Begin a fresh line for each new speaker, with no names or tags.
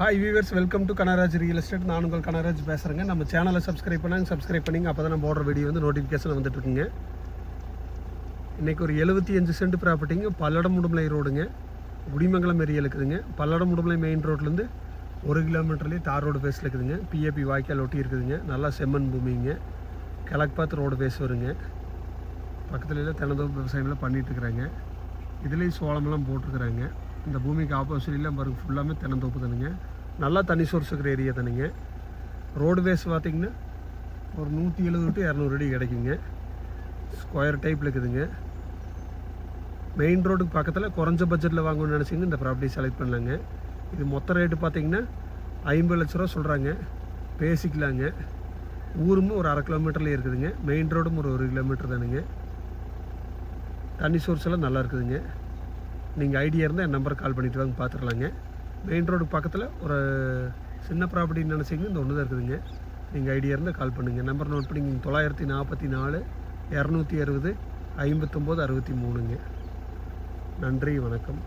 Hi viewers welcome to Kanaraj real estate நான் உங்கள் கனராஜ் பேசுகிறேங்க நம்ம சேனலை சப்ஸ்கிரைப் பண்ணாங்க சப்ஸ்கிரைப் பண்ணிங்க. அப்போ தான் நம்ம போடுற வீடியோ வந்து நோட்டிஃபிகேஷன் வந்துட்டுருக்குங்க இன்றைக்கி ஒரு எழுபத்தி அஞ்சு சென்ட் ப்ராப்பர்ட்டிங்க பல்லடம் முடுமலை ரோடுங்க குடிமங்கலம் ஏரியா இருக்குதுங்க. பல்லடம் முடுமலை மெயின் ரோட்லேருந்து ஒரு கிலோமீட்டர்லேயே தார் ரோடு பேஸில் இருக்குதுங்க. பிஏபி வாய்க்கால் ஒட்டி இருக்குதுங்க. நல்லா செம்மண் பூமிங்க. கிழக்கு பார்த்து ரோடு பேஸ் வருங்க. பக்கத்துல எல்லாம் தென்னந்தோப்பு விவசாயம்லாம் பண்ணிட்டு இருக்கிறாங்க. இதுலேயும் சோளமெல்லாம் போட்டிருக்குறாங்க. இந்த பூமிக்கு ஆப்போசிட்லாம் பாருங்கள் ஃபுல்லாமே தென்னந்தோப்பு தானுங்க. நல்லா தண்ணி சோர்ஸ் இருக்கிற ஏரியா தானுங்க ரோடுவேஸ் பார்த்திங்கன்னா ஒரு நூற்றி எழுபது டு இரநூறு அடி கிடைக்குங்க. ஸ்கொயர் டைப்பில் இருக்குதுங்க. மெயின் ரோடுக்கு பக்கத்தில் குறைஞ்ச பட்ஜெட்டில் வாங்கணும்னு நினச்சிங்க இந்த ப்ராப்பர்ட்டி செலக்ட் பண்ணலாங்க. இது மொத்த ரேட்டு பார்த்தீங்கன்னா ஐம்பது லட்ச ரூபா சொல்கிறாங்க பேசிக்கலாங்க. ஊரும் ஒரு அரை கிலோமீட்டரில் இருக்குதுங்க. மெயின் ரோடும் ஒரு ஒரு கிலோமீட்டர் தானுங்க. தண்ணி சோர்ஸ் எல்லாம் நல்லா இருக்குதுங்க. நீங்கள் ஐடியா இருந்தால் என் நம்பருக்கு கால் பண்ணிட்டு வாங்க பார்த்துக்கலாங்க. மெயின் ரோடு பக்கத்தில் ஒரு சின்ன ப்ராப்பர்ட்டின்னு நினச்சிங்க இந்த ஒன்று தான் இருக்குதுங்க. நீங்கள் ஐடியா இருந்தால் கால் பண்ணுங்கள் நம்பர் நோட் பண்ணிங்க தொள்ளாயிரத்தி நாற்பத்தி நாலு இரநூத்தி அறுபது ஐம்பத்தொம்போது அறுபத்தி மூணுங்க. நன்றி வணக்கம்.